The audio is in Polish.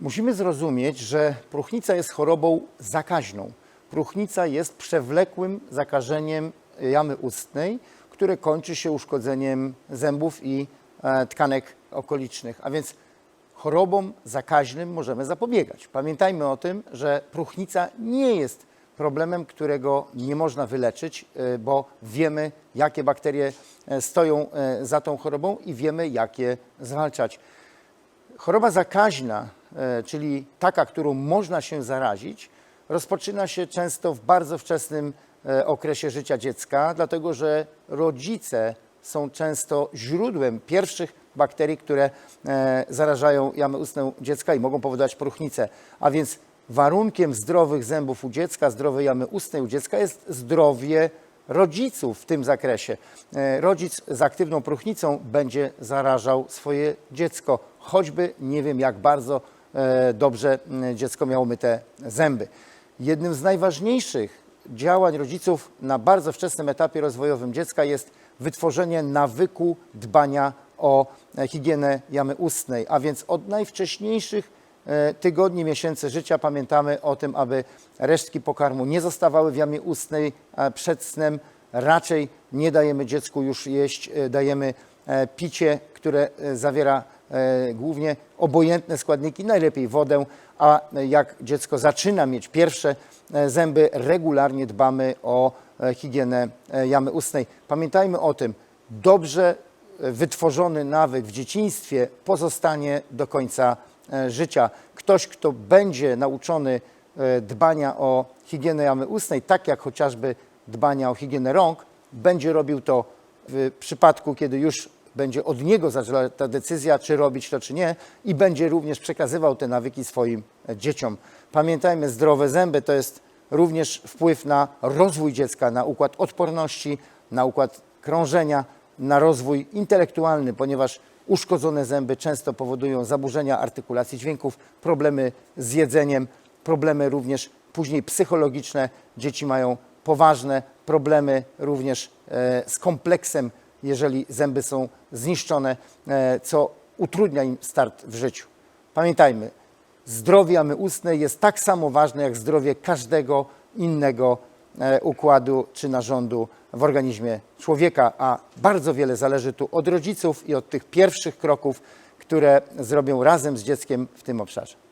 Musimy zrozumieć, że próchnica jest chorobą zakaźną. Próchnica jest przewlekłym zakażeniem jamy ustnej, które kończy się uszkodzeniem zębów i e, tkanek okolicznych. A więc chorobom zakaźnym możemy zapobiegać. Pamiętajmy o tym, że próchnica nie jest problemem, którego nie można wyleczyć, y, bo wiemy, jakie bakterie e, stoją e, za tą chorobą i wiemy, jak je zwalczać. Choroba zakaźna, e, czyli taka, którą można się zarazić, rozpoczyna się często w bardzo wczesnym e, okresie życia dziecka, dlatego że rodzice są często źródłem pierwszych bakterii, które e, zarażają jamę ustną dziecka i mogą powodować próchnicę. A więc warunkiem zdrowych zębów u dziecka, zdrowej jamy ustnej u dziecka jest zdrowie rodziców w tym zakresie. E, Rodzic z aktywną próchnicą będzie zarażał swoje dziecko, choćby nie wiem jak bardzo e, dobrze m, dziecko miało myte zęby. Jednym z najważniejszych działań rodziców na bardzo wczesnym etapie rozwojowym dziecka jest wytworzenie nawyku dbania o e, higienę jamy ustnej, a więc od najwcześniejszych e, tygodni, miesięcy życia pamiętamy o tym, aby resztki pokarmu nie zostawały w jamie ustnej e, przed snem. Raczej nie dajemy dziecku już jeść, e, dajemy e, picie, które e, zawiera e, głównie obojętne składniki, najlepiej wodę, a jak dziecko zaczyna mieć pierwsze e, zęby, regularnie dbamy o e, higienę e, jamy ustnej. Pamiętajmy o tym, dobrze e, wytworzony nawyk w dzieciństwie pozostanie do końca e, życia. Ktoś, kto będzie nauczony e, dbania o higienę jamy ustnej, tak jak chociażby dbania o higienę rąk, będzie robił to w przypadku, kiedy już będzie od niego zależała ta decyzja, czy robić to, czy nie, i będzie również przekazywał te nawyki swoim dzieciom. Pamiętajmy, zdrowe zęby to jest również wpływ na rozwój dziecka, na układ odporności, na układ krążenia, na rozwój intelektualny, ponieważ uszkodzone zęby często powodują zaburzenia artykulacji dźwięków, problemy z jedzeniem, problemy również później psychologiczne. Dzieci mają poważne problemy również e, z kompleksem, jeżeli zęby są zniszczone, e, co utrudnia im start w życiu. Pamiętajmy, zdrowie jamy ustnej jest tak samo ważne jak zdrowie każdego innego e, układu czy narządu w organizmie człowieka, a bardzo wiele zależy tu od rodziców i od tych pierwszych kroków, które zrobią razem z dzieckiem w tym obszarze.